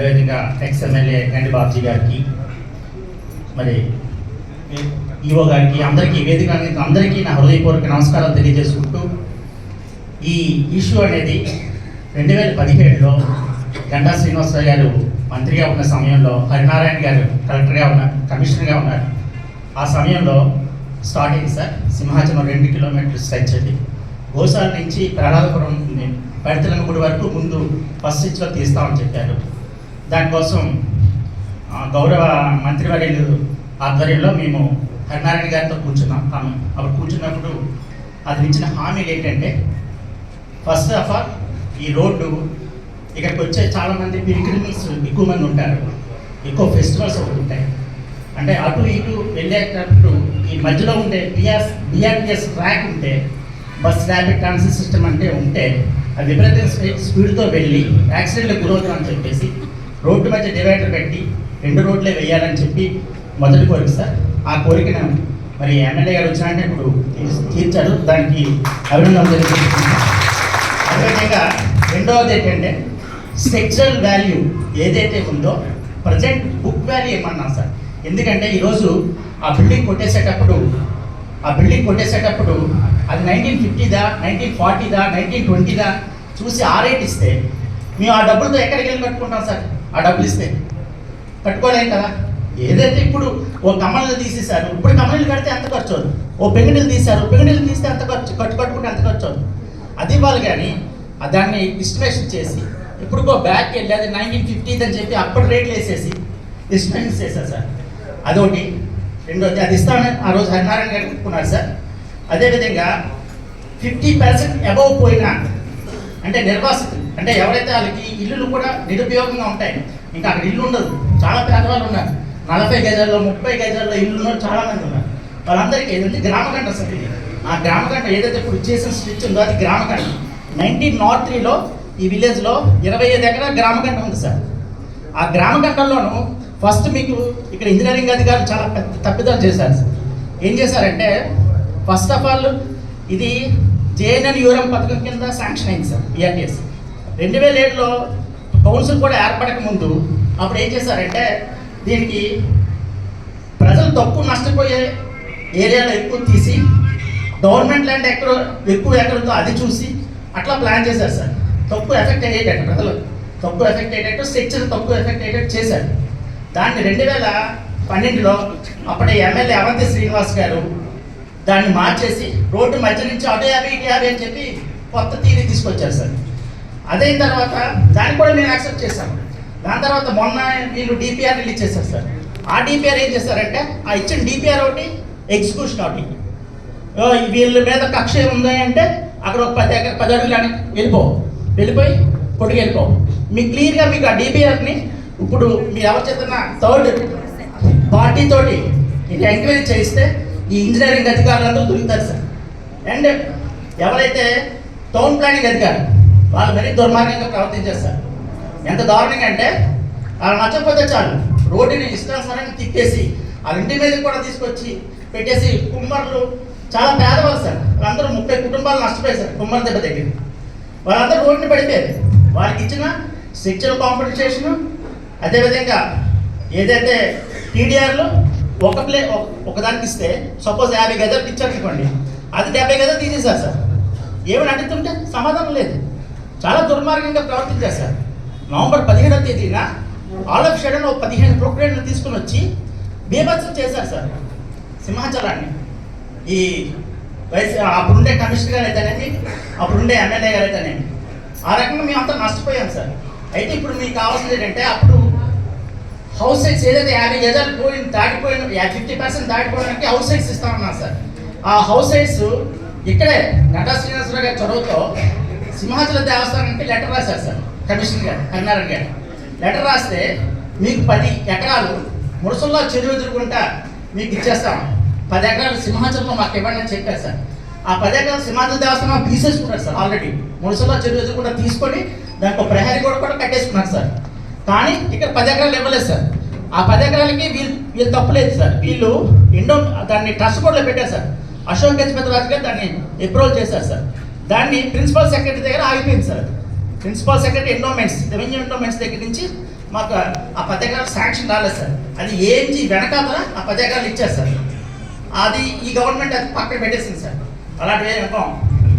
అదేవిధంగా ex MLA గండి బాబ్జీ గారికి మరి ఈఓ గారికి అందరికీ వేదిక అందరికీ నా హృదయపూర్వక నమస్కారాలు తెలియజేసుకుంటూ ఈ ఇష్యూ అనేది రెండు వేల పదిహేడులో గంటా శ్రీనివాసరావు గారు మంత్రిగా ఉన్న సమయంలో హరినారాయణ గారు కలెక్టర్గా ఉన్నారు కమిషనర్గా ఉన్నారు. ఆ సమయంలో స్టార్టింగ్ సార్ సింహాచలం రెండు కిలోమీటర్లు స్ట్రెచ్ అది గోసాల నుంచి ప్రహ్లాదపురం పడితలమ్మ వరకు ముందు ఫస్ట్ స్విచ్లో తీస్తామని చెప్పారు. దానికోసం గౌరవ మంత్రివర్యులు ఆధ్వర్యంలో మేము హరినారాయణ గారితో కూర్చున్నాం. ఆమె అప్పుడు కూర్చున్నప్పుడు అది ఇచ్చిన హామీలు ఏంటంటే ఫస్ట్ ఆఫ్ ఆల్ ఈ రోడ్డు ఇక్కడికి వచ్చే చాలామంది పిలిగ్రిమ్స్ ఎక్కువ మంది ఉంటారు. ఎక్కువ ఫెస్టివల్స్ ఒకటి ఉంటాయి. అంటే అటు ఇటు వెళ్ళేటప్పుడు ఈ మధ్యలో ఉండే బిఆర్ బిఆర్టీఎస్ ట్రాక్ ఉంటే బస్ ర్యాపిడ్ ట్రాన్సిట్ సిస్టమ్ అంటే ఉంటే అది విపరీత స్పీడ్తో వెళ్ళి యాక్సిడెంట్లకు గురవుతుందని చెప్పేసి రోడ్డు మధ్య డివైడర్ పెట్టి రెండు రోడ్లే వేయాలని చెప్పి మొదటి కోరిక సార్. ఆ కోరికను మరి ఎమ్మెల్యే గారు వచ్చినంటే ఇప్పుడు తీర్చాడు తీర్చారు. దానికి అభినందనలు తెలియజేస్తున్నాను. అదేవిధంగా రెండవది ఏంటంటే స్ట్రక్చరల్ వాల్యూ ఏదైతే ఉందో ప్రజెంట్ బుక్ వాల్యూ ఏమన్నా సార్. ఎందుకంటే ఈరోజు ఆ బిల్డింగ్ కొట్టేసేటప్పుడు ఆ బిల్డింగ్ కొట్టేసేటప్పుడు అది నైన్టీన్ ఫిఫ్టీదా నైన్టీన్ ఫార్టీదా నైన్టీన్ ట్వంటీదా చూసి ఆ రేట్ ఇస్తే మేము ఆ డబ్బులతో ఎక్కడికి వెళ్ళి కట్టుకుంటాం సార్. ఆ డబ్బులు ఇస్తే. కట్టుకోలేం కదా? ఏదైతే ఇప్పుడు ఓ కమ్మలు తీసేశారు ఇప్పుడు కమ్మలు కడితే ఎంత ఖర్చు అవుతుంది ఓ పెంగిడిలు తీశారు పెంగిడిలు తీస్తే ఎంత ఖర్చు కట్టు కట్టుకుంటే ఎంత ఖర్చు అవుతుంది అది ఇవ్వాలి కానీ ఆ దాన్ని ఎస్టిమేషన్ చేసి ఇప్పుడు బ్యాక్ వెళ్ళి అది నైన్టీన్ ఫిఫ్టీత్ అని చెప్పి అప్పుడు రేట్లు వేసేసి డిస్ట్రేషన్ చేశారు సార్. అదొకటి. రెండోది అది ఇస్తామని ఆ రోజు హరినారాయణ గారు ఒప్పుకున్నారు సార్. అదేవిధంగా ఫిఫ్టీ పర్సెంట్ అబవ్ పోయినా అంటే నిర్వాసితులు అంటే ఎవరైతే వాళ్ళకి ఇల్లులు కూడా నిరుపయోగంగా ఉంటాయి ఇంకా అక్కడ ఇల్లు ఉండదు. చాలా పేదవాళ్ళు ఉన్నారు. నలభై గజాల్లో ముప్పై గజాల్లో ఇల్లు ఉన్నారు చాలా మంది ఉన్నారు. వాళ్ళందరికీ ఏదంటే గ్రామకంట సార్ ఇది ఆ గ్రామకంట ఏదైతే ఇప్పుడు చేసిన స్విచ్ ఉందో అది గ్రామకంట నైన్టీన్ నాట్ త్రీలో ఈ విలేజ్లో ఇరవై ఐదు ఎకరాల గ్రామకంట ఉంది సార్. ఆ గ్రామకంటల్లోనూ ఫస్ట్ మీకు ఇక్కడ ఇంజనీరింగ్ అధికారులు చాలా పెద్ద తప్పిదాలు చేశారు సార్. ఏం చేశారంటే ఫస్ట్ ఆఫ్ ఆల్ ఇది జేఎన్ఎన్ యూరం పథకం కింద శాంక్షన్ అయింది సార్ బిఆర్టీఎస్ రెండు వేల ఏడులో కౌన్సిల్ కూడా ఏర్పడక ముందు అప్పుడు ఏం చేశారంటే దీనికి ప్రజలు తక్కువ నష్టపోయే ఏరియాలో ఎక్కువ తీసి గవర్నమెంట్ ల్యాండ్ ఎక్కడ ఎక్కువ ఎక్కడుందో అది చూసి అట్లా ప్లాన్ చేశారు సార్. తక్కువ ఎఫెక్ట్ అయ్యేటట్టు ప్రజలు. తక్కువ ఎఫెక్ట్ అయ్యేటట్టు స్ట్రక్చర్ తక్కువ ఎఫెక్ట్ అయ్యేటట్టు చేశారు. దాన్ని రెండు వేల పన్నెండులో అప్పటి ఎమ్మెల్యే అవంతి శ్రీనివాస్ గారు దాన్ని మార్చేసి రోడ్డు మధ్య నుంచి అటు యాభై ఇటు యాభై అని చెప్పి కొత్త తీరు తీసుకొచ్చారు సార్. అదైన తర్వాత దాన్ని కూడా మేము యాక్సెప్ట్ చేశాం దాని తర్వాత మొన్న వీళ్ళు డిపిఆర్ రిలీజ్ చేశారు సార్. ఆ డిపిఆర్ ఏం చేస్తారంటే ఆ ఇచ్చిన డిపిఆర్ ఒకటి ఎగ్జిక్యూషన్ ఒకటి. వీళ్ళ మీద కక్ష ఉంది అంటే అక్కడ ఒక పది ఎకర పది అడుగులు అని వెళ్ళిపో. వెళ్ళిపోయి కొట్టుకు వెళ్ళిపో. మీకు క్లియర్గా మీకు ఆ డిపిఆర్ని ఇప్పుడు మీరు ఎవరు చేతన థర్డ్ పార్టీ తోటి ఇది ఎంక్వైరీ చేస్తే ఈ ఇంజనీరింగ్ అధికారులందరూ దొరుకుతారు సార్. అండ్ ఎవరైతే టౌన్ ప్లానింగ్ అధికారి వాళ్ళు మరీ దుర్మార్గంగా ప్రవర్తించేస్తారు. సార్ ఎంత దారుణంగా అంటే వాళ్ళు నచ్చకపోతే చాలు. రోడ్డుని ఇష్టానుసారంగా తిప్పేసి వాళ్ళ ఇంటి మీద కూడా తీసుకొచ్చి పెట్టేసి కుమ్మర్లు చాలా పేదవాళ్ళు సార్. వాళ్ళందరూ ముప్పై కుటుంబాలు నష్టపోయారు కుమ్మర్ దెబ్బ దగ్గర వాళ్ళందరూ రోడ్డుని పడిపోయారు. వాళ్ళకి ఇచ్చిన శిక్షణ కాంపెన్సేషన్ అదేవిధంగా ఏదైతే టీడీఆర్లో ఒక ప్లే ఒక- ఒకదానికి ఇస్తే సపోజ్ యాభై గజాలకు ఇచ్చారనుకోండి అది డెబ్బై గదలు తీసేశారు సార్. ఏమని అడుగుతుంటే సమాధానం లేదు. చాలా దుర్మార్గంగా ప్రవర్తించేశారు సార్. నవంబర్ పదిహేడవ తేదీన ఆల్ ఆఫ్ షడన్ ఒక పదిహేను ప్రొక్రియన్లు తీసుకుని వచ్చి బీభత్సం చేశారు సార్ సింహాచలాన్ని. ఈ వయసు అప్పుడుండే కమిషనర్ గారు అయితేనేమి అప్పుడుండే ఎమ్మెల్యే గారు అయితేనేమి ఆ రకంగా మేము అంతా నష్టపోయాం సార్. అయితే ఇప్పుడు మీకు కావాల్సింది ఏంటంటే అప్పుడు హౌస్ సైట్స్ ఏదైతే యాభై గజాలు పోయిన దాటిపోయిన ఫిఫ్టీ పర్సెంట్ దాటిపోవడానికి హౌస్ సైట్స్ ఇస్తామన్నారు సార్. ఆ హౌస్ సైట్స్ ఇక్కడే నటా శ్రీనివాసరావు గారి చొరవతో సింహాచల దేవస్థానానికి లెటర్ రాశారు సార్ కమిషనర్ గారు హరినారాయణ గారు. లెటర్ రాస్తే మీకు పది ఎకరాలు మురసల్లో చెరువు ఎదుర్కొంటా మీకు ఇచ్చేస్తాం. పది ఎకరాలు సింహాచలంలో మాకు ఇవ్వండి అని చెప్పారు సార్. ఆ పది ఎకరాలు సింహాచల దేవస్థానం తీసేసుకున్నారు సార్ ఆల్రెడీ మురసల్లో చెరువు ఎదుర్కొంటా తీసుకొని దానికి ప్రహరీ కూడా కూడా కట్టేసుకున్నారు సార్. కానీ ఇక్కడ పది ఎకరాలు ఇవ్వలేదు సార్. ఆ పది ఎకరాలకి వీళ్ళు వీళ్ళు తప్పులేదు సార్. వీళ్ళు ఎండో దాన్ని ట్రస్ట్ బోర్డులో పెట్టారు సార్. అశోక్ గజపతి రాజు గారు దాన్ని అప్రూవల్ చేశారు సార్. దాన్ని ప్రిన్సిపల్ సెక్రటరీ దగ్గర ఆగిపోయింది sir principal secretary endowments revenue endowments దగ్గర నుంచి మాకు ఆ పది ఎకరాలు శాంక్షన్ రాలేదు సార్. అది ఏంటి వెనకాల ఆ పది ఎకరాలు ఇచ్చారు సార్. అది ఈ గవర్నమెంట్ అది పక్కన పెట్టేసింది సార్. అలాంటి ఏమి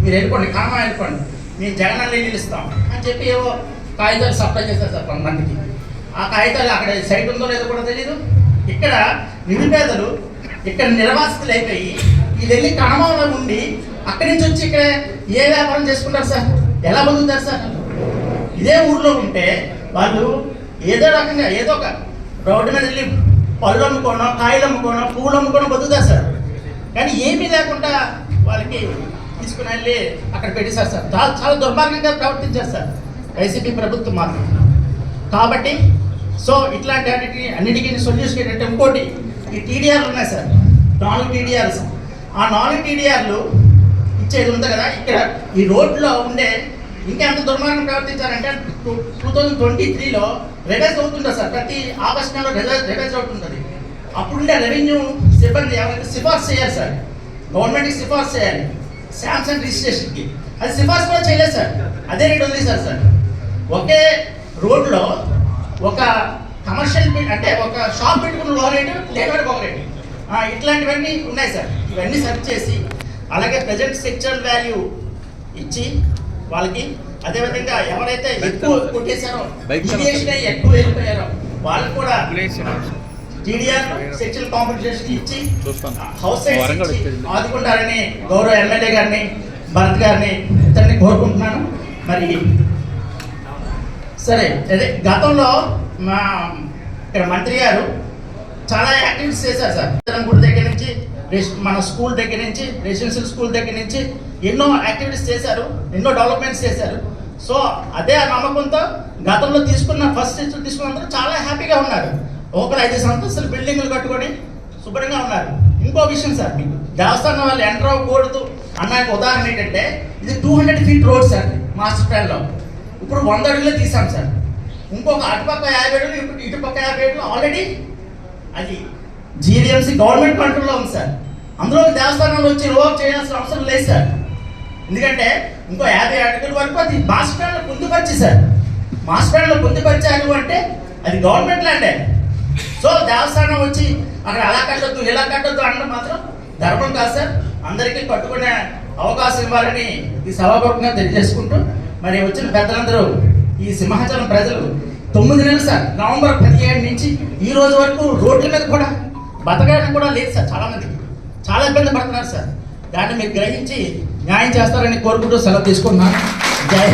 మీరు వెళ్ళిపోండి కామా వెళ్ళిపోండి మేము జగన్ నీళ్ళు ఇస్తాం అని చెప్పి ఏవో కాగితాలు సప్లై చేస్తారు సార్ కొంతమందికి. ఆ కాగితాలు అక్కడ సైట్ ఉందో లేదో కూడా తెలియదు ఇక్కడ నిరుపేదలు ఇక్కడ నిర్వాసితులు అయిపోయి వీళ్ళు వెళ్ళి కామంలో ఉండి అక్కడి నుంచి వచ్చి ఇక్కడ ఏ వ్యాపారం చేసుకుంటారు సార్? ఎలా బతుకుతారు సార్? ఇదే ఊర్లో ఉంటే వాళ్ళు ఏదో రకంగా ఏదో ఒక రోడ్డు మీద వెళ్ళి పళ్ళు అమ్ముకోనో కాయలు అమ్ముకోనో పూలు అమ్ముకోనో బతుకుతారు సార్. కానీ ఏమీ లేకుండా వాళ్ళకి తీసుకుని వెళ్ళి అక్కడ పెట్టేశారు సార్. చాలా చాలా దుర్మార్గంగా ప్రవర్తించారు సార్. వైసీపీ ప్రభుత్వం మాత్రం. కాబట్టి సో ఇట్లాంటి అన్నిటికీ అన్నిటికీ సొల్యూషన్ ఏంటంటే ఇంకోటి ఈ టీడీఆర్లు ఉన్నాయి సార్. నాలుగు టీడీఆర్స్ ఆ నాలుగు టీడీఆర్లు ఇచ్చేది ఉంది కదా ఇక్కడ ఈ రోడ్లో ఉండే ఇంకెంత దుర్మార్గం ప్రవర్తించారంటే టూ టూ థౌజండ్ ట్వంటీ త్రీలో రివైజ్ అవుతుంటుంది సార్ ప్రతి ఆగస్ట్ నెలలో రివైజ్ రివైజ్ అవుతుంటుంది. అప్పుడుండే రెవెన్యూ సిబ్బంది ఎవరైతే సిఫార్సు చేయాలి సార్ గవర్నమెంట్కి సిఫార్సు చేయాలి శాంసంగ్ రిజిస్ట్రేషన్కి. అది సిఫార్సు కూడా చేయలేదు సార్ అదే రేట్ ఉంది సార్ సార్. ఒకే రోడ్లో ఒక కమర్షియల్ బిల్ అంటే ఒక షాప్ పెట్టుకున్న లో రేటు లేనివాడికి ఒక రేటు ఇట్లాంటివన్నీ ఉన్నాయి సార్ ఇవన్నీ సెర్చ్ చేసి అలాగే ప్రజెంట్ సెక్చువల్ వాల్యూ ఇచ్చి వాళ్ళకి అదేవిధంగా ఎవరైతే ఎక్కువ కొట్టేశారో డీవియేషన్ అయ్యి ఎక్కువ వెళ్ళిపోయారో వాళ్ళకి కూడా టీడీఆర్ సెక్షువల్ కాంపెన్సేషన్ ఇచ్చి హౌస్. ఆదుకుంటారని గౌరవ ఎమ్మెల్యే గారిని భరత్ గారిని ఇతన్ని కోరుకుంటున్నాను. మరి సరే అదే గతంలో మా ఇక్కడ మంత్రి గారు చాలా యాక్టివిటీస్ చేశారు సార్. ఇతరం గుడి దగ్గర నుంచి మన స్కూల్ దగ్గర నుంచి రెసిడెన్షియల్ స్కూల్ దగ్గర నుంచి ఎన్నో యాక్టివిటీస్ చేశారు ఎన్నో డెవలప్మెంట్స్ చేశారు. సో అదే ఆ నమ్మకంతో గతంలో తీసుకున్న ఫస్ట్ తీసుకున్నందుకు చాలా హ్యాపీగా ఉన్నారు. ఒకరు ఐదు సంతస్తులు బిల్డింగ్లు కట్టుకొని శుభ్రంగా ఉన్నారు. ఇంకో విషయం సార్ మీకు దేవస్థానం వాళ్ళు ఎంటర్ అవ్వకూడదు అన్న ఉదాహరణ ఏంటంటే ఇది two hundred feet road sir master ప్లాన్లో ఇప్పుడు వంద అడుగులే తీసాం సార్. ఇంకొక అటుపక్క యాభై అడుగులు ఇప్పుడు ఇటుపక్క యాభై అడుగులు ఆల్రెడీ అది జీడిఎంసీ గవర్నమెంట్ కంట్రోల్లో ఉంది సార్. అందులో దేవస్థానంలో వచ్చి రివర్క్ చేయాల్సిన అవసరం లేదు సార్. ఎందుకంటే ఇంకో యాభై అడుగుల వరకు అది మాస్టర్ ప్లాన్లో పొందుపరిచి సార్. మాస్టర్ ప్లాన్లో పొందుపరిచారు అంటే అది గవర్నమెంట్ ల్యాండే సో దేవస్థానం వచ్చి అక్కడ అలా కట్టొద్దు ఇలా కట్టొద్దు అనడం మాత్రం ధర్మం కాదు సార్. అందరికీ పట్టుకునే అవకాశం ఇవ్వాలని ఈ సభాపూర్వకంగా తెలియజేసుకుంటూ మరి వచ్చిన పెద్దలందరూ ఈ సింహాచలం ప్రజలు తొమ్మిది నెలలు సార్. నవంబర్ పదిహేడు నుంచి ఈ రోజు వరకు రోడ్ల మీద కూడా బతకడానికి కూడా లేదు సార్. చాలామంది చాలా ఇబ్బంది పడుతున్నారు సార్. దాన్ని మీరు గ్రహించి న్యాయం చేస్తారని కోరుకుంటూ సెలవు తీసుకుంటున్నాను. జై